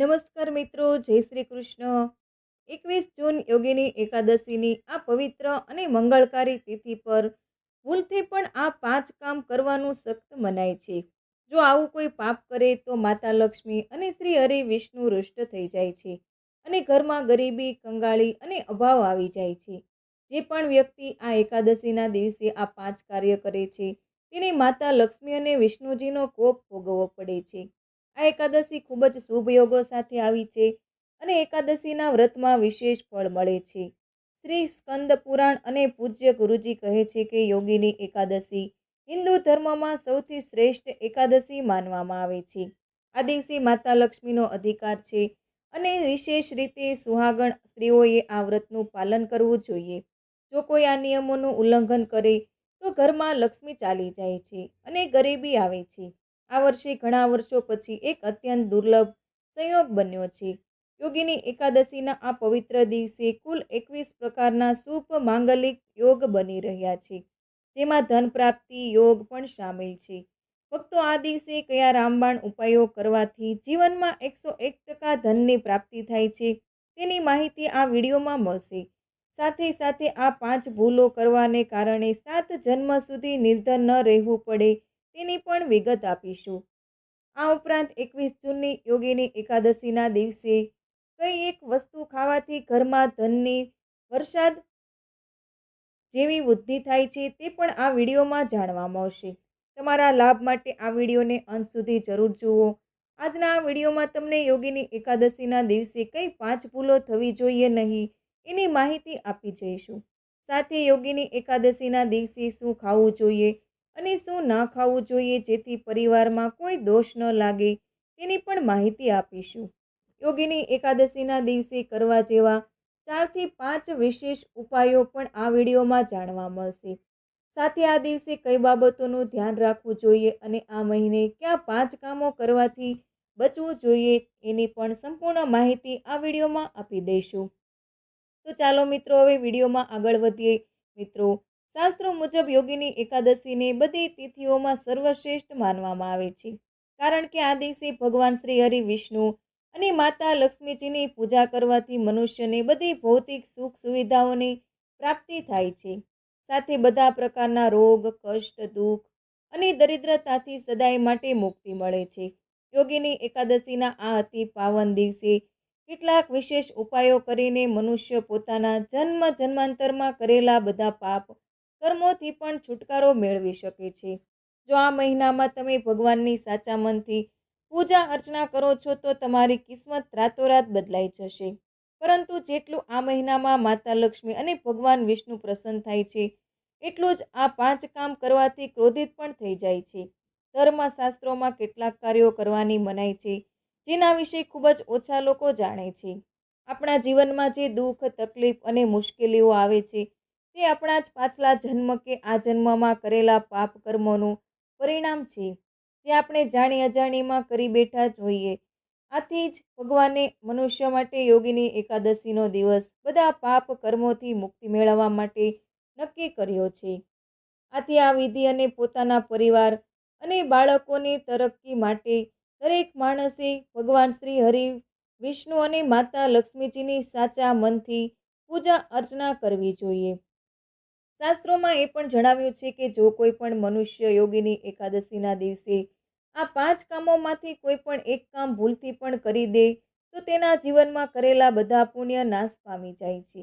નમસ્કાર મિત્રો, જય શ્રી કૃષ્ણ. એકવીસ જૂન યોગીની એકાદશીની આ પવિત્ર અને મંગળકારી તિથિ પર ભૂલથી પણ આ પાંચ કામ કરવાનું સખ્ત મનાય છે. જો આવું કોઈ પાપ કરે તો માતા લક્ષ્મી અને શ્રી હરિ વિષ્ણુ રુષ્ટ થઈ જાય છે અને ઘરમાં ગરીબી, કંગાળી અને અભાવ આવી જાય છે. જે પણ વ્યક્તિ આ એકાદશીના દિવસે આ પાંચ કાર્ય કરે છે, તેને માતા લક્ષ્મી અને વિષ્ણુજીનો કોપ ભોગવવો પડે છે. આ એકાદશી ખૂબ જ શુભ યોગો સાથે આવી છે અને એકાદશીના વ્રતમાં વિશેષ ફળ મળે છે. શ્રી સ્કંદ પુરાણ અને પૂજ્ય ગુરુજી કહે છે કે યોગીની એકાદશી હિન્દુ ધર્મમાં સૌથી શ્રેષ્ઠ એકાદશી માનવામાં આવે છે. આ દિવસે માતા લક્ષ્મીનો અધિકાર છે અને વિશેષ રીતે સુહાગણ સ્ત્રીઓએ આ વ્રતનું પાલન કરવું જોઈએ. જો કોઈ આ નિયમોનું ઉલ્લંઘન કરે તો ઘરમાં લક્ષ્મી ચાલી જાય છે અને ગરીબી આવે છે. આ વર્ષે ઘણા વર્ષો પછી એક અત્યંત દુર્લભ સંયોગ બન્યો છે. યોગીની એકાદશીના આ પવિત્ર દિવસે કુલ એકવીસ પ્રકારના શુભ માંગલિક યોગ બની રહ્યા છે, જેમાં ધન પ્રાપ્તિ, યોગ પણ સામેલ છે. ભક્તો આ દિવસે કયા રામબાણ ઉપાયો કરવાથી જીવનમાં એકસો એક ટકા ધનની પ્રાપ્તિ થાય છે, તેની માહિતી આ વિડીયોમાં મળશે. સાથે સાથે આ પાંચ ભૂલો કરવાને કારણે સાત જન્મ સુધી નિર્ધન ન રહેવું પડે તેની પણ વિગત આપીશું. આ ઉપરાંત એકવીસ જૂનની યોગીની એકાદશીના દિવસે કઈ એક વસ્તુ ખાવાથી ઘરમાં ધનની વરસાદ જેવી વૃદ્ધિ થાય છે તે પણ આ વિડીયોમાં જાણવા મળશે તમારા લાભ માટે આ વિડીયોને અંત સુધી જરૂર જુઓ. આજના આ વિડીયોમાં તમને યોગીની એકાદશીના દિવસે કઈ પાંચ ભૂલો થવી જોઈએ નહીં એની માહિતી આપી જઈશું. સાથે યોગીની એકાદશીના દિવસે શું ખાવું જોઈએ અને શું ના ખાવું જોઈએ જેથી પરિવારમાં કોઈ દોષ ન લાગે, તેની પણ માહિતી આપીશું. યોગીની એકાદશીના દિવસે કરવા જેવા ચારથી પાંચ વિશેષ ઉપાયો પણ આ વિડીયોમાં જાણવા મળશે. સાથે આ દિવસે કઈ બાબતોનું ધ્યાન રાખવું જોઈએ અને આ મહિને કયા પાંચ કામો કરવાથી બચવું જોઈએ એની પણ સંપૂર્ણ માહિતી આ વિડીયોમાં આપી દઈશું. તો ચાલો મિત્રો, હવે વિડીયોમાં આગળ વધીએ. મિત્રો શાસ્ત્રો મુજબ યોગીની એકાદશીને બધી તિથિઓમાં સર્વશ્રેષ્ઠ માનવામાં આવે છે. કારણ કે આ દિવસે ભગવાન શ્રી હરિ વિષ્ણુ અને માતા લક્ષ્મીજીની પૂજા કરવાથી મનુષ્યને બધી ભૌતિક સુખ સુવિધાઓની પ્રાપ્તિ થાય છે. સાથે બધા પ્રકારના રોગ, કષ્ટ, દુઃખ અને દરિદ્રતાથી સદાય માટે મુક્તિ મળે છે. યોગીની એકાદશીના આ અતિ પાવન દિવસે કેટલાક વિશેષ ઉપાયો કરીને મનુષ્ય પોતાના જન્મ જન્માંતરમાં કરેલા બધા પાપ કર્મોથી પણ છુટકારો મેળવી શકે છે. જો આ મહિનામાં તમે ભગવાનની સાચા મનથી પૂજા અર્ચના કરો છો, તો તમારી કિસ્મત રાતોરાત બદલાઈ જશે. પરંતુ જેટલું આ મહિનામાં માતા લક્ષ્મી અને ભગવાન વિષ્ણુ પ્રસન્ન થાય છે, એટલું જ આ પાંચ કામ કરવાથી ક્રોધિત પણ થઈ જાય છે. ધર્મશાસ્ત્રોમાં કેટલાક કાર્યો કરવાની મનાઈ છે, જેના વિશે ખૂબ જ ઓછા લોકો જાણે છે. આપણા જીવનમાં જે દુઃખ, તકલીફ અને મુશ્કેલીઓ આવે છે તે આપણા જ પાછલા જન્મ કે આ જન્મમાં કરેલા પાપ કર્મોનું પરિણામ છે, જે આપણે જાણી અજાણીમાં કરી બેઠા જોઈએ આથી જ ભગવાને મનુષ્ય માટે યોગીની એકાદશીનો દિવસ બધા પાપ કર્મોથી મુક્તિ મેળવવા માટે નક્કી કર્યો છે. આથી આ વિધિ અને પોતાના પરિવાર અને બાળકોની તરક્કી માટે દરેક માણસે ભગવાન શ્રી હરિ, વિષ્ણુ અને માતા લક્ષ્મીજીની સાચા મનથી પૂજા અર્ચના કરવી જોઈએ. શાસ્ત્રોમાં એ પણ જણાવ્યું છે કે જો કોઈ પણ મનુષ્ય યોગીની એકાદશીના દિવસે આ પાંચ કામોમાંથી કોઈ પણ એક કામ ભૂલથી પણ કરી દે, તો તેના જીવનમાં કરેલા બધા પુણ્ય નાશ પામી જાય છે.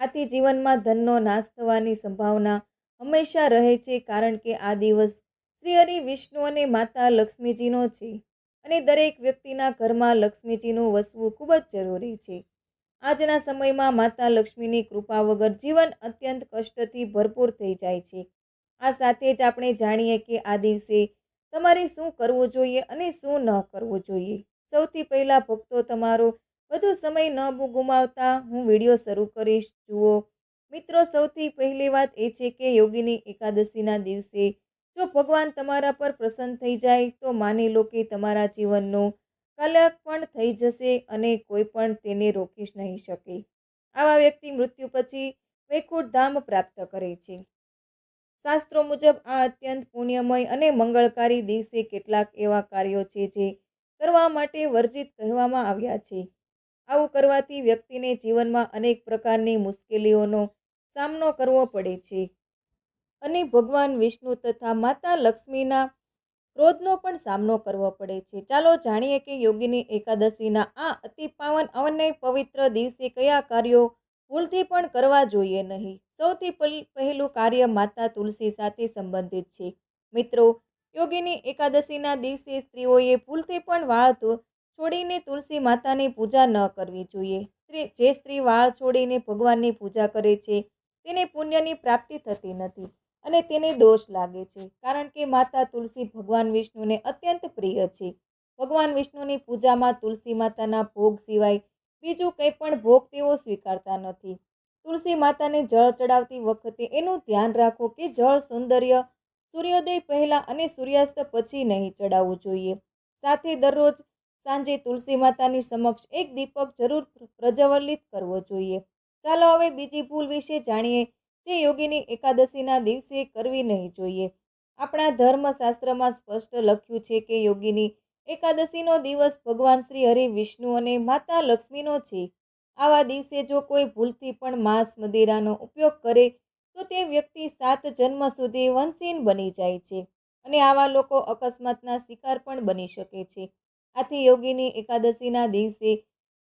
આથી જીવનમાં ધનનો નાશ થવાની સંભાવના હંમેશા રહે છે કારણ કે આ દિવસ શ્રી હરિ વિષ્ણુ અને માતા લક્ષ્મીજીનો છે અને દરેક વ્યક્તિના ઘરમાં લક્ષ્મીજીનું વસવું ખૂબ જ જરૂરી છે. આજના સમયમાં માતા લક્ષ્મીની કૃપા વગર જીવન અત્યંત કષ્ટથી ભરપૂર થઈ જાય છે. આ સાથે જ આપણે જાણીએ કે આ દિવસે તમારે શું કરવું જોઈએ અને શું ન કરવું જોઈએ. સૌથી પહેલાં ભક્તો તમારો વધુ સમય ન ગુમાવતા હું વીડિયો શરૂ કરીશ. જુઓ, મિત્રો, સૌથી પહેલી વાત એ છે કે યોગીની એકાદશીના દિવસે જો ભગવાન તમારા પર પ્રસન્ન થઈ જાય તો માની લો કે તમારા જીવનનું કલક પણ થઈ જશે અને કોઈ પણ તેને રોકી નહીં શકે. આવા વ્યક્તિ મૃત્યુ પછી વૈકુંઠ ધામ પ્રાપ્ત કરે છે. શાસ્ત્રો મુજબ આ અત્યંત પુણ્યમય અને મંગળકારી દિવસે કેટલાક એવા કાર્યો છે જે કરવા માટે વર્જિત કહેવામાં આવ્યા છે. આવું કરવાથી વ્યક્તિને જીવનમાં અનેક પ્રકારની મુશ્કેલીઓનો સામનો કરવો પડે છે. અને ભગવાન વિષ્ણુ તથા માતા લક્ષ્મીના ક્રોધનો પણ સામનો કરવો પડે છે. ચાલો જાણીએ કે યોગીની એકાદશીના આ અતિ પાવન અવન્ય પવિત્ર દિવસે કયા કાર્યો ભૂલથી પણ કરવા જોઈએ નહીં? સૌથી પહેલું કાર્ય માતા તુલસી સાથે સંબંધિત છે. મિત્રો, યોગીની એકાદશીના દિવસે સ્ત્રીઓએ ભૂલથી પણ વાળ છોડીને તુલસી માતાની પૂજા ન કરવી જોઈએ. જે સ્ત્રી વાળ છોડીને ભગવાનની પૂજા કરે છે, તેને પુણ્યની પ્રાપ્તિ થતી નથી. અને તેને દોષ લાગે છે, કારણ કે માતા તુલસી ભગવાન વિષ્ણુને અત્યંત પ્રિય છે. ભગવાન વિષ્ણુની પૂજામાં તુલસી માતાના ભોગ સિવાય બીજું કંઈ પણ ભોગ તેઓ સ્વીકારતા નથી. તુલસી માતાને જળ ચડાવતી વખતે એનું ધ્યાન રાખો કે જળ સૌંદર્ય સૂર્યોદય પહેલાં અને સૂર્યાસ્ત પછી નહીં ચડાવવું જોઈએ. સાથે દરરોજ સાંજે તુલસી માતાની સમક્ષ એક દીપક જરૂર પ્રજ્વલિત કરવો જોઈએ. ચાલો હવે બીજી ભૂલ વિશે જાણીએ જે યોગીની એકાદશીના દિવસે કરવી નહીં જોઈએ. આપણા ધર્મશાસ્ત્રમાં સ્પષ્ટ લખ્યું છે કે યોગીની એકાદશીનો દિવસ ભગવાન શ્રી હરિ વિષ્ણુ અને માતા લક્ષ્મીનો છે. આવા દિવસે જો કોઈ ભૂલથી પણ માંસ, મદિરાનો ઉપયોગ કરે, તો તે વ્યક્તિ સાત જન્મ સુધી વંશીન બની જાય છે અને આવા લોકો અકસ્માતના શિકાર પણ બની શકે છે. આથી યોગીની એકાદશીના દિવસે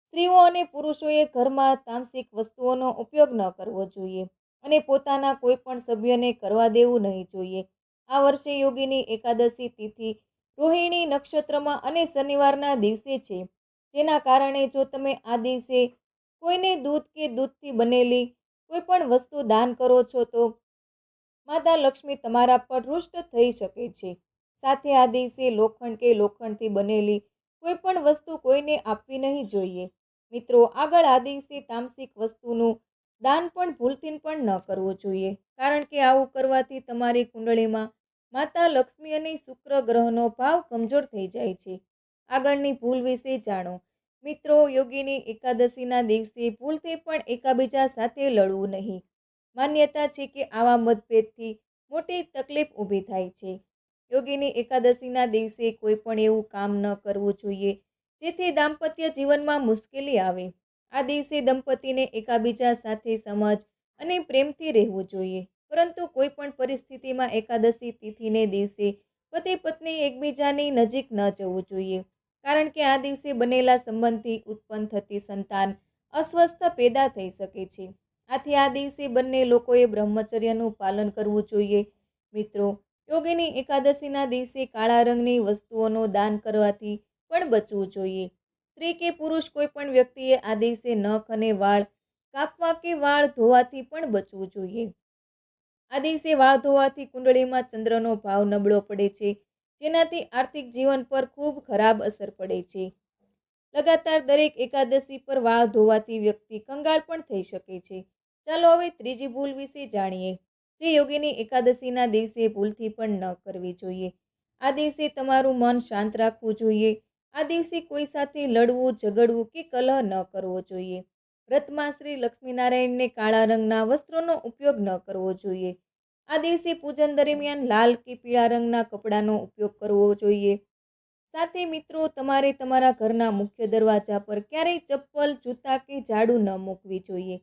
સ્ત્રીઓ અને પુરુષોએ ઘરમાં તામસિક વસ્તુઓનો ઉપયોગ ન કરવો જોઈએ. અને પોતાના કોઈ પણ સભ્યને કરવા દેવું નહીં જોઈએ. આ વર્ષે યોગીની એકાદશી તિથિ રોહિણી નક્ષત્રમાં અને શનિવારના દિવસે છે. જેના કારણે જો તમે આ દિવસે કોઈને દૂધ કે દૂધથી બનેલી કોઈ પણ વસ્તુ દાન કરો છો તો માતા લક્ષ્મી તમારા પર રુષ્ટ થઈ શકે છે. સાથે આ દિવસે લોખંડ કે લોખંડથી બનેલી કોઈ પણ વસ્તુ કોઈને આપવી નહીં જોઈએ. મિત્રો, આગળ આ દિવસે તામસિક વસ્તુનું દાન પણ ભૂલથી પણ ન કરવું જોઈએ. કારણ કે આવું કરવાથી તમારી કુંડળીમાં માતા લક્ષ્મી અને શુક્ર ગ્રહનો ભાવ કમજોર થઈ જાય છે. આગળની ભૂલ વિશે જાણો. મિત્રો, યોગીની એકાદશીના દિવસે ભૂલથી પણ એકાબીજા સાથે લડવું નહીં. માન્યતા છે કે આવા મતભેદથી મોટી તકલીફ ઊભી થાય છે. યોગીની એકાદશીના દિવસે કોઈ પણ એવું કામ ન કરવું જોઈએ, જેથી દાંપત્ય જીવનમાં મુશ્કેલી આવે. આ દિવસે દંપતીને એકાબીજા સાથે સમજ અને પ્રેમથી રહેવું જોઈએ. પરંતુ કોઈ પણ પરિસ્થિતિમાં એકાદશી તિથિને દિવસે પતિ પત્ની એકબીજાની નજીક ન જવું જોઈએ. કારણ કે આ દિવસે બનેલા સંબંધથી ઉત્પન્ન થતી સંતાન અસ્વસ્થ પેદા થઈ શકે છે. આથી આ દિવસે બંને લોકોએ બ્રહ્મચર્યનું પાલન કરવું જોઈએ. મિત્રો, યોગીની એકાદશીના દિવસે કાળા રંગની વસ્તુઓનો દાન કરવાથી પણ બચવું જોઈએ. સ્ત્રી કે પુરુષ કોઈ પણ વ્યક્તિએ આ દિવસે નખ અને વાળ કાપવા કે વાળ ધોવાથી પણ બચવું જોઈએ. આ દિવસે વાળ ધોવાથી કુંડળીમાં ચંદ્રનો ભાવ નબળો પડે છે, જેનાથી આર્થિક જીવન પર ખૂબ ખરાબ અસર પડે છે. લગાતાર દરેક એકાદશી પર વાળ ધોવાથી વ્યક્તિ કંગાળ પણ થઈ શકે છે. ચાલો હવે ત્રીજી ભૂલ વિશે જાણીએ. જે યોગીની એકાદશીના દિવસે ભૂલથી પણ ન કરવી જોઈએ. આ દિવસે તમારું મન શાંત રાખવું જોઈએ. આ દિવસે કોઈ સાથે લડવું, ઝઘડવું કે કલહ ન કરવો જોઈએ. વ્રતમાં શ્રી લક્ષ્મીનારાયણને કાળા રંગના વસ્ત્રોનો ઉપયોગ ન કરવો જોઈએ. આ દિવસે પૂજન દરમિયાન લાલ કે પીળા રંગના કપડાનો ઉપયોગ કરવો જોઈએ. સાથે મિત્રો, તમારે તમારા ઘરના મુખ્ય દરવાજા પર ક્યારેય ચપ્પલ, જૂતા કે ઝાડુ ન મૂકવી જોઈએ.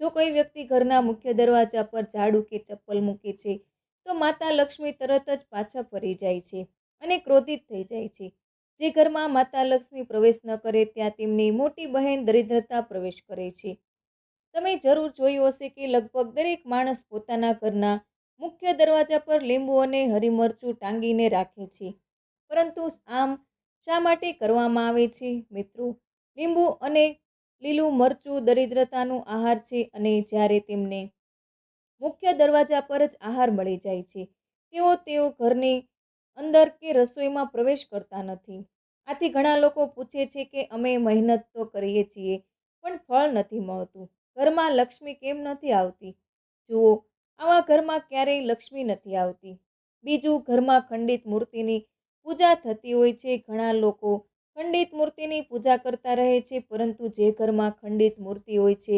જો કોઈ વ્યક્તિ ઘરના મુખ્ય દરવાજા પર ઝાડુ કે ચપ્પલ મૂકે છે, તો માતા લક્ષ્મી તરત જ પાછા ફરી જાય છે અને ક્રોધિત થઈ જાય છે. જે ઘરમાં માતા લક્ષ્મી પ્રવેશ ન કરે, ત્યાં તેમની મોટી બહેન દરિદ્રતા પ્રવેશ કરે છે. તમે જરૂર જોયું હશે કે લગભગ દરેક માણસ પોતાના ઘરના મુખ્ય દરવાજા પર લીંબુ અને હરીમરચું ટાંગીને રાખે છે. પરંતુ આમ શા માટે કરવામાં આવે છે? મિત્રો, લીંબુ અને લીલું મરચું દરિદ્રતાનું આહાર છે અને જ્યારે તેમને મુખ્ય દરવાજા પર જ આહાર મળી જાય છે, તેઓ તેઓ ઘરની અંદર કે રસોઈમાં પ્રવેશ કરતા નથી. આથી ઘણા લોકો પૂછે છે કે અમે મહેનત તો કરીએ છીએ, પણ ફળ નથી મળતું. ઘરમાં લક્ષ્મી કેમ નથી આવતી? જુઓ, આવા ઘરમાં ક્યારેય લક્ષ્મી નથી આવતી. બીજું, ઘરમાં ખંડિત મૂર્તિની પૂજા થતી હોય છે. ઘણા લોકો ખંડિત મૂર્તિની પૂજા કરતા રહે છે, પરંતુ જે ઘરમાં ખંડિત મૂર્તિ હોય છે,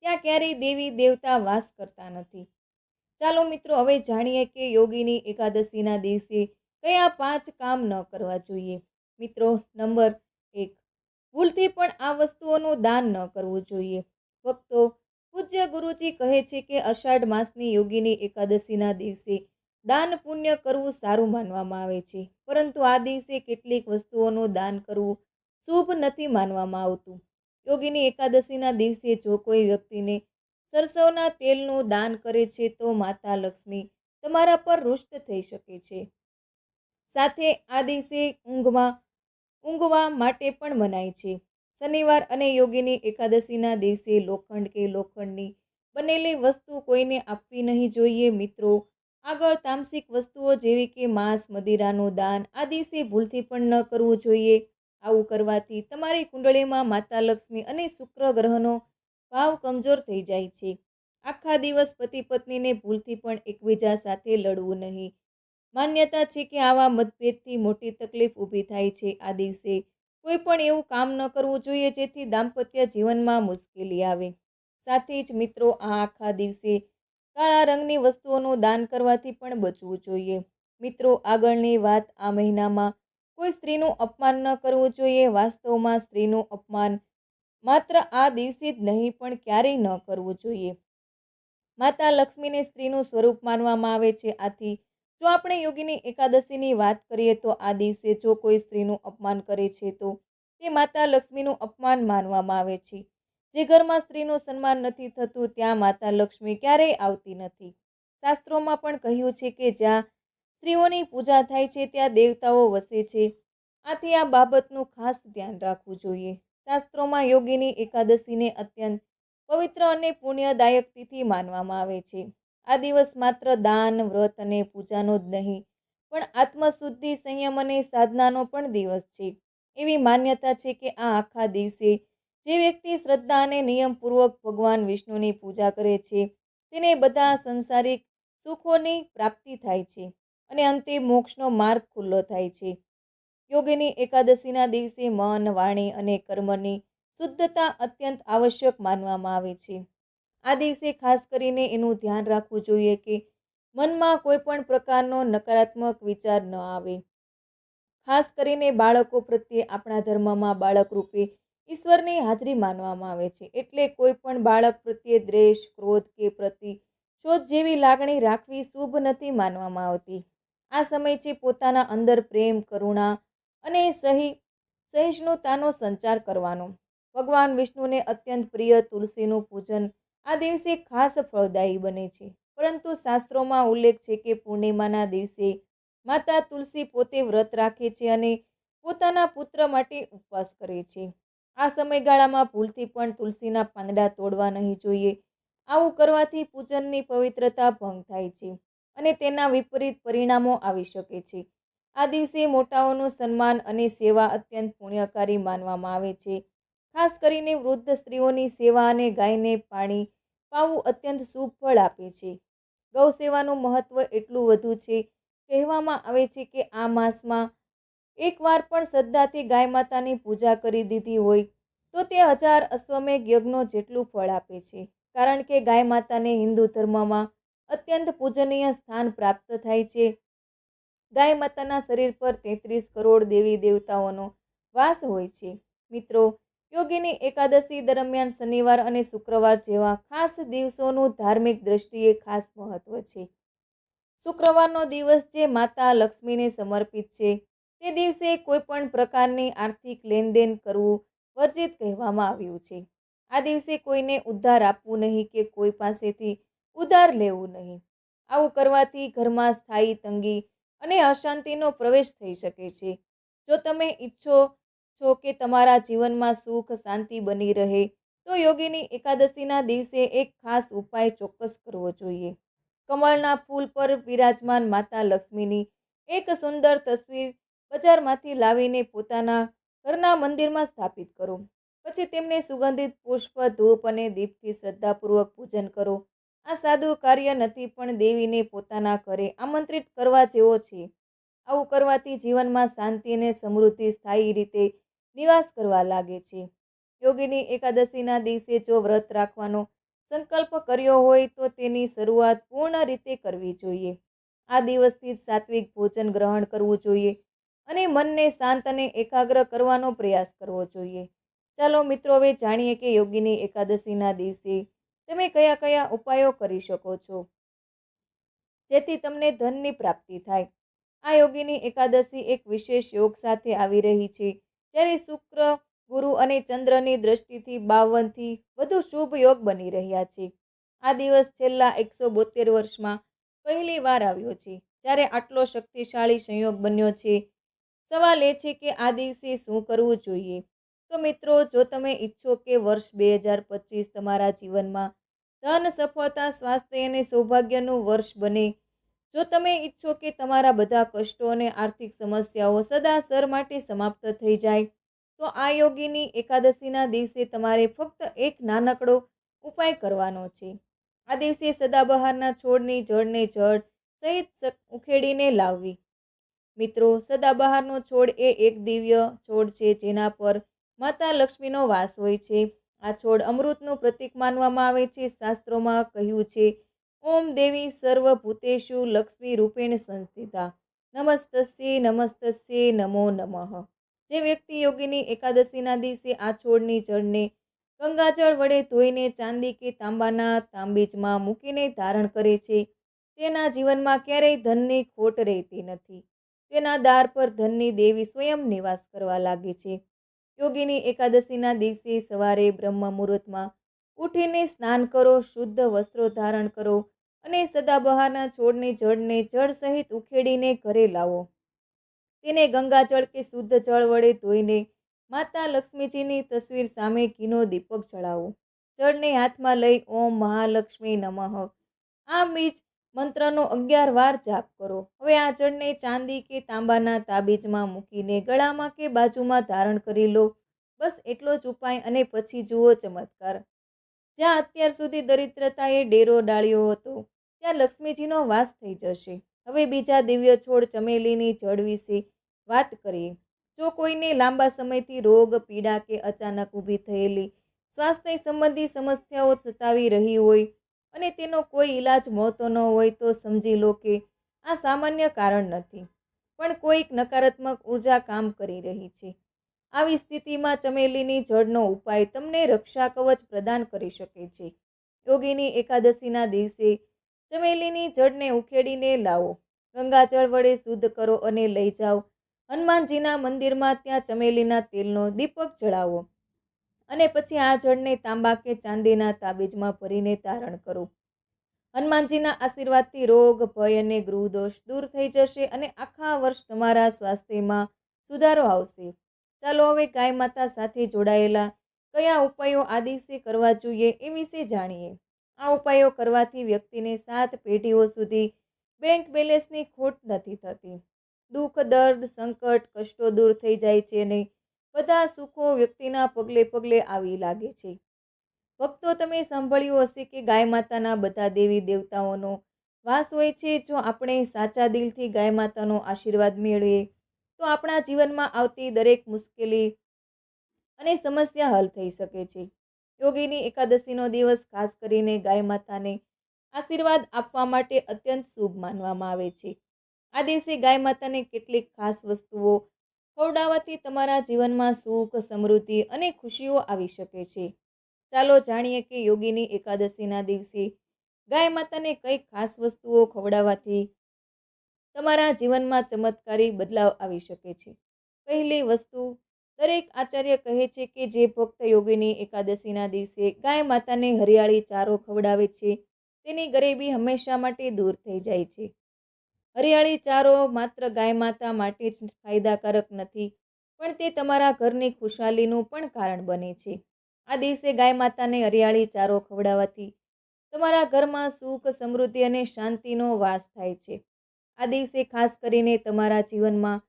ત્યાં ક્યારેય દેવી દેવતા વાસ કરતા નથી. ચાલો મિત્રો, હવે જાણીએ કે યોગીની એકાદશીના દિવસે કયા પાંચ કામ ન કરવા જોઈએ? મિત્રો, નંબર એક, ભૂલથી પણ આ વસ્તુઓનું દાન ન કરવું જોઈએ. ભક્તો પૂજ્ય ગુરુજી કહે છે કે અષાઢ માસની યોગીની એકાદશીના દિવસે દાન પુણ્ય કરવું સારું માનવામાં આવે છે. પરંતુ આ દિવસે કેટલીક વસ્તુઓનું દાન કરવું શુભ નથી માનવામાં આવતું. યોગીની એકાદશીના દિવસે જો કોઈ વ્યક્તિને સરસવના તેલનું દાન કરે છે તો માતા લક્ષ્મી તમારા પર રુષ્ટ થઈ શકે છે. સાથે આ દિવસે ઊંઘમાં ઊંઘવા માટે પણ મનાય છે. શનિવાર અને યોગીની એકાદશીના દિવસે લોખંડ કે લોખંડની બનેલી વસ્તુ કોઈને આપવી નહીં જોઈએ મિત્રો. આગળ તામસિક વસ્તુઓ જેવી કે માંસ, મદિરાનું દાન આ દિવસે ભૂલથી પણ ન કરવું જોઈએ. આવું કરવાથી તમારી કુંડળીમાં માતા લક્ષ્મી અને શુક્ર ગ્રહનો ભાવ કમજોર થઈ જાય છે. આખા દિવસ પતિ પત્નીને ભૂલથી પણ એકબીજા સાથે લડવું નહીં. માન્યતા છે કે આવા મતભેદથી મોટી તકલીફ ઊભી થાય છે. આ દિવસે કોઈ પણ એવું કામ ન કરવું જોઈએ જેથી દાંપત્ય જીવનમાં મુશ્કેલી આવે. સાથે જ મિત્રો, આ આખા દિવસે કાળા રંગની વસ્તુઓનું દાન કરવાથી પણ બચવું જોઈએ. મિત્રો, આગળની વાત, આ મહિનામાં કોઈ સ્ત્રીનું અપમાન ન કરવું જોઈએ. વાસ્તવમાં સ્ત્રીનું અપમાન માત્ર આ દિવસે જ નહીં, પણ ક્યારેય ન કરવું જોઈએ. માતા લક્ષ્મીને સ્ત્રીનું સ્વરૂપ માનવામાં આવે છે. આથી જો આપણે યોગીની એકાદશીની વાત કરીએ તો આ દિવસે જો કોઈ સ્ત્રીનું અપમાન કરે છે, તો તે માતા લક્ષ્મીનું અપમાન માનવામાં આવે છે. જે ઘરમાં સ્ત્રીનું સન્માન નથી થતું, ત્યાં માતા લક્ષ્મી ક્યારેય આવતી નથી. શાસ્ત્રોમાં પણ કહ્યું છે કે જ્યાં સ્ત્રીઓની પૂજા થાય છે, ત્યાં દેવતાઓ વસે છે. આથી આ બાબતનું ખાસ ધ્યાન રાખવું જોઈએ. શાસ્ત્રોમાં યોગીની એકાદશીને અત્યંત પવિત્ર અને પુણ્યદાયક તિથિ માનવામાં આવે છે. આ દિવસ માત્ર દાન, વ્રત અને પૂજાનો જ નહીં, પણ આત્મશુદ્ધિ, સંયમ અને સાધનાનો પણ દિવસ છે. એવી માન્યતા છે કે આ આખા દિવસે જે વ્યક્તિ શ્રદ્ધા અને નિયમપૂર્વક ભગવાન વિષ્ણુની પૂજા કરે છે, તેને બધા સંસારિક સુખોની પ્રાપ્તિ થાય છે અને અંતે મોક્ષનો માર્ગ ખુલ્લો થાય છે. યોગીની એકાદશીના દિવસે મન, વાણી અને કર્મની શુદ્ધતા અત્યંત આવશ્યક માનવામાં આવે છે. આ દિવસે ખાસ કરીને એનું ધ્યાન રાખવું જોઈએ કે મનમાં કોઈ પણ પ્રકારનો નકારાત્મક વિચાર ન આવે. ખાસ કરીને બાળકો પ્રત્યે આપણા ધર્મમાં બાળક રૂપે ઈશ્વરની હાજરી માનવામાં આવે છે. એટલે કોઈ પણ બાળક પ્રત્યે દ્વેષ, ક્રોધ કે પ્રતિશોધ જેવી લાગણી રાખવી શુભ નથી માનવામાં આવતી. આ સમય છે પોતાના અંદર પ્રેમ, કરુણા અને સહી, સહિષ્ણુતાનો સંચાર કરવાનો. ભગવાન વિષ્ણુને અત્યંત પ્રિય તુલસીનું પૂજન આ દિવસે ખાસ ફળદાયી બને છે. પરંતુ શાસ્ત્રોમાં ઉલ્લેખ છે કે પૂર્ણિમાના દિવસે માતા તુલસી પોતે વ્રત રાખે છે અને પોતાના પુત્ર માટે ઉપવાસ કરે છે. આ સમયગાળામાં ભૂલથી પણ તુલસીના પાંદડા તોડવા નહીં જોઈએ. આવું કરવાથી પૂજનની પવિત્રતા ભંગ થાય છે અને તેના વિપરીત પરિણામો આવી શકે છે. આ દિવસે મોટાઓનું સન્માન અને સેવા અત્યંત પુણ્યકારી માનવામાં આવે છે. ખાસ કરીને વૃદ્ધ સ્ત્રીઓની સેવા અને ગાયને પાણી પાવું અત્યંત શુભ આપે છે. ગૌ સેવાનું મહત્ત્વ એટલું વધુ છે. કહેવામાં આવે છે કે આ માસમાં એકવાર પણ શ્રદ્ધાથી ગાય માતાની પૂજા કરી દીધી હોય તો તે હજાર અશ્વમેઘ યજ્ઞો જેટલું ફળ આપે છે. કારણ કે ગાય માતાને હિન્દુ ધર્મમાં અત્યંત પૂજનીય સ્થાન પ્રાપ્ત થાય છે. ગાય માતાના શરીર પર તેત્રીસ કરોડ દેવી દેવતાઓનો વાસ હોય છે. મિત્રો યોગીની એકાદશી દરમિયાન શનિવાર અને શુક્રવાર જેવા ખાસ દિવસોનું ધાર્મિક દ્રષ્ટિએ ખાસ મહત્વ છે. શુક્રવારનો દિવસ જે માતા લક્ષ્મીને સમર્પિત છે, તે દિવસે કોઈ પણ પ્રકારની આર્થિક લેનદેન કરવું વર્જિત કહેવામાં આવ્યું છે. આ દિવસે કોઈને ઉદ્ધાર આપવું નહીં કે કોઈ પાસેથી ઉધાર લેવું નહીં. આવું કરવાથી ઘરમાં સ્થાયી તંગી અને અશાંતિનો પ્રવેશ થઈ શકે છે. જો તમે ઈચ્છો છો કે તમારા જીવનમાં સુખ, શાંતિ બની રહે, તો યોગીની એકાદશીના દિવસે એક ખાસ ઉપાય ચોક્કસ કરવો જોઈએ. કમળના ફૂલ પર વિરાજમાન માતા લક્ષ્મીની એક સુંદર તસવીર બજારમાંથી લાવીને પોતાના ઘરના મંદિરમાં સ્થાપિત કરો. પછી તેમને સુગંધિત પુષ્પ, ધૂપ અને દીપથી શ્રદ્ધાપૂર્વક પૂજન કરો. આ સાદું કાર્ય નથી, પણ દેવીને પોતાના ઘરે આમંત્રિત કરવા જેવો છે. આવું કરવાથી જીવનમાં શાંતિ અને સમૃદ્ધિ સ્થાયી રીતે નિવાસ કરવા લાગે છે. યોગીની એકાદશીના દિવસે જો વ્રત રાખવાનો સંકલ્પ કર્યો હોય તો તેની શરૂઆત પૂર્ણ રીતે કરવી જોઈએ. આ દિવસથી જ સાત્વિક ભોજન ગ્રહણ કરવું જોઈએ અને મનને શાંત અને એકાગ્ર કરવાનો પ્રયાસ કરવો જોઈએ. ચાલો મિત્રો, હવે જાણીએ કે યોગીની એકાદશીના દિવસે તમે કયા કયા ઉપાયો કરી શકો છો? જેથી તમને ધનની પ્રાપ્તિ થાય. આ યોગીની એકાદશી એક વિશેષ યોગ સાથે આવી રહી છે. જ્યારે શુક્ર, ગુરુ અને ચંદ્રની દ્રષ્ટિથી બાવનથી વધુ શુભ યોગ બની રહ્યા છે. આ દિવસ છેલ્લા એકસો બોતેર વર્ષમાં પહેલી વાર આવ્યો છે, જ્યારે આટલો શક્તિશાળી સંયોગ બન્યો છે. સવાલ એ છે કે આ દિવસે શું કરવું જોઈએ? તો મિત્રો, જો તમે ઈચ્છો કે વર્ષ બે હજાર પચીસ તમારા જીવનમાં ધન, સફળતા, સ્વાસ્થ્ય અને સૌભાગ્યનું વર્ષ બને જો તમે ઈચ્છો કે તમારા બધા કષ્ટો અને આર્થિક સમસ્યાઓ સદાસર માટે સમાપ્ત થઈ જાય, તો આ યોગીની એકાદશીના દિવસે તમારે ફક્ત એક નાનકડો ઉપાય કરવાનો છે. આ દિવસે સદાબહારના છોડની જળને જળ સહિત ઉખેડીને લાવવી. મિત્રો સદાબહારનો છોડ એ એક દિવ્ય છોડ છે જેના પર માતા લક્ષ્મીનો વાસ હોય છે. આ છોડ અમૃતનું પ્રતીક માનવામાં આવે છે. શાસ્ત્રોમાં કહ્યું છે ઓમ દેવી સર્વભૂતેશુ લક્ષ્મી રૂપેણ સંસ્થિતા નમસ્તસ્ય નમસ્તસ્ય, નમો નમઃ. જે વ્યક્તિ યોગીની એકાદશીના દિવસે આ છોડની જળને ગંગાજળ વડે ધોઈને ચાંદી કે તાંબાના તાંબીજમાં મૂકીને ધારણ કરે છે, તેના જીવનમાં ક્યારેય ધનની ખોટ રહેતી નથી. તેના દાર પર ધનની દેવી સ્વયં નિવાસ કરવા લાગે છે. યોગીની એકાદશીના દિવસે સવારે બ્રહ્મ મુહૂર્તમાં ઉઠીને સ્નાન કરો, શુદ્ધ વસ્ત્રો ધારણ કરો અને સદાબહારના છોડની, જળને, જળ સહિત ઉખેડીને ઘરે લાવો. તેને ગંગાજળ કે શુદ્ધ જળ વડે ધોઈને માતા લક્ષ્મીજીની તસવીર સામે ઘીનો દીપક જળાવો. જળને હાથમાં લઈ ઓમ મહાલક્ષ્મી નમઃ. આ બીજ મંત્રનો અગિયાર વાર જાપ કરો. હવે આ જળને ચાંદી કે તાંબાના તાબીજમાં મૂકીને ગળામાં કે બાજુમાં ધારણ કરી લો. બસ એટલો જ ઉપાય અને પછી જુઓ ચમત્કાર. જ્યાં અત્યાર સુધી દરિદ્રતાએ ડેરો ડાળ્યો હતો, ત્યાં લક્ષ્મીજીનો વાસ થઈ જશે. હવે બીજા દિવ્ય છોડ ચમેલીની જળ વિશે વાત કરીએ. જો કોઈને લાંબા સમયથી રોગ, પીડા કે અચાનક ઊભી થયેલી સ્વાસ્થ્ય સંબંધી સમસ્યાઓ સતાવી રહી હોય અને તેનો કોઈ ઈલાજ મળતો ન હોય તો સમજી લો કે આ સામાન્ય કારણ નથી. પણ કોઈક નકારાત્મક ઊર્જા કામ કરી રહી છે. આવી સ્થિતિમાં ચમેલીની જળનો ઉપાય તમને રક્ષા કવચ પ્રદાન કરી શકે છે. યોગીની એકાદશીના દિવસે ચમેલીની જળને ઉખેડીને લાવો. ગંગાજળ વડે શુદ્ધ કરો અને લઈ જાઓ. હનુમાનજીના મંદિરમાં ત્યાં ચમેલીના તેલનો દીપક જળાવો. અને પછી આ જળને તાંબા કે ચાંદીના તાબીજમાં ભરીને ધારણ કરો. હનુમાનજીના આશીર્વાદથી રોગ, ભય અને ગૃહદોષ દૂર થઈ જશે અને આખા વર્ષ તમારા સ્વાસ્થ્યમાં સુધારો આવશે. ચાલો હવે ગાય માતા સાથે જોડાયેલા કયા ઉપાયો આ દિવસે કરવા જોઈએ એ વિશે જાણીએ. આ ઉપાયો કરવાથી વ્યક્તિને સાત પેઢીઓ સુધી બેંક બેલેન્સની ખોટ નથી થતી. દુઃખ, દર્દ, સંકટ, કષ્ટો દૂર થઈ જાય છે અને બધા સુખો વ્યક્તિના પગલે પગલે આવી લાગે છે. ભક્તો તમે સાંભળ્યું હશે કે ગાય માતાના બધા દેવી દેવતાઓનો વાસ હોય છે. જો આપણે સાચા દિલથી ગાય માતાનો આશીર્વાદ મેળવીએ તો આપણા જીવનમાં આવતી દરેક મુશ્કેલી અને સમસ્યા હલ થઈ શકે છે. યોગીની એકાદશીનો દિવસ ખાસ કરીને ગાય માતાને આશીર્વાદ આપવા માટે અત્યંત શુભ માનવામાં આવે છે. આ દિવસે ગાય માતાને કેટલીક ખાસ વસ્તુઓ ખવડાવવાથી તમારા જીવનમાં સુખ, સમૃદ્ધિ અને ખુશીઓ આવી શકે છે. ચાલો જાણીએ કે યોગીની એકાદશીના દિવસે ગાય માતાને કઈ ખાસ વસ્તુઓ ખવડાવવાથી તમારા જીવનમાં ચમત્કારી બદલાવ આવી શકે છે. પહેલી વસ્તુ, દરેક આચાર્ય કહે છે કે જે ભક્ત યોગીની એકાદશીના દિવસે ગાય માતાને હરિયાળી ચારો ખવડાવે છે, તેની ગરીબી હંમેશા માટે દૂર થઈ જાય છે. હરિયાળી ચારો માત્ર ગાય માતા માટે જ ફાયદાકારક નથી, પણ તે તમારા ઘરની ખુશાલીનું પણ કારણ બને છે. આ દિવસે ગાય માતાને હરિયાળી ચારો ખવડાવવાથી તમારા ઘરમાં સુખ, સમૃદ્ધિ અને શાંતિનો વાસ થાય છે. આ દિવસે ખાસ કરીને તમારા જીવનમાં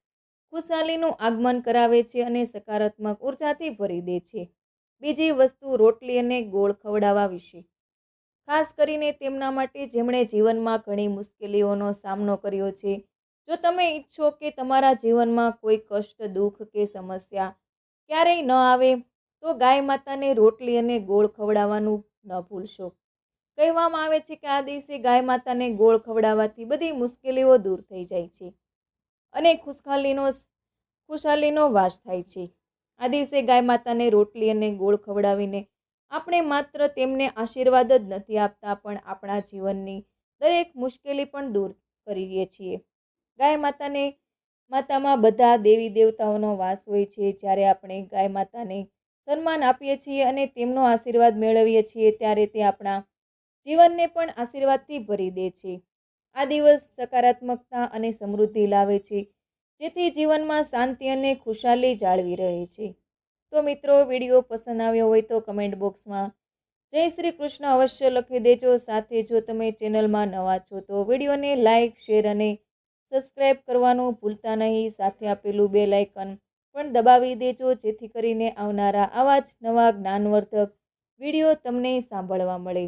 ખુશાલીનું આગમન કરાવે છે અને સકારાત્મક ઉર્જાથી ભરી દે છે. બીજી વસ્તુ રોટલી અને ગોળ ખવડાવવા વિશે. ખાસ કરીને તેમના માટે જેમણે જીવનમાં ઘણી મુશ્કેલીઓનો સામનો કર્યો છે. જો તમે ઈચ્છો કે તમારા જીવનમાં કોઈ કષ્ટ, દુઃખ કે સમસ્યા ક્યારેય ન આવે, તો ગાય માતાને રોટલી અને ગોળ ખવડાવવાનું ન ભૂલશો. કહેવામાં આવે છે કે આ દિવસે ગાય માતાને ગોળ ખવડાવવાથી બધી મુશ્કેલીઓ દૂર થઈ જાય છે અને ખુશહાલીનો ખુશાલીનો વાસ થાય છે. આ દિવસે ગાય માતાને રોટલી અને ગોળ ખવડાવીને આપણે માત્ર તેમને આશીર્વાદ જ નથી આપતા, પણ આપણા જીવનની દરેક મુશ્કેલી પણ દૂર કરીએ છીએ. ગાય માતાને, માતામાં બધા દેવી દેવતાઓનો વાસ હોય છે. જ્યારે આપણે ગાય માતાને સન્માન આપીએ છીએ અને તેમનો આશીર્વાદ મેળવીએ છીએ, ત્યારે તે આપણા જીવનને પણ આશીર્વાદથી ભરી દે છે. આ દિવસ સકારાત્મકતા અને સમૃદ્ધિ લાવે છે, જેથી જીવનમાં શાંતિ અને ખુશાલી જાળવી રહે છે. તો મિત્રો, વીડિયો પસંદ આવ્યો હોય તો કમેન્ટ બોક્સમાં જય શ્રી કૃષ્ણ અવશ્ય લખી દેજો. સાથે જો તમે ચેનલમાં નવા છો તો વિડીયોને લાઇક શેર અને સબસ્ક્રાઈબ કરવાનું ભૂલતા નહીં. સાથે આપેલું બે લાઇકન પણ દબાવી દેજો, જેથી કરીને આવનારા આવા જ નવા જ્ઞાનવર્ધક વીડિયો તમને સાંભળવા મળે.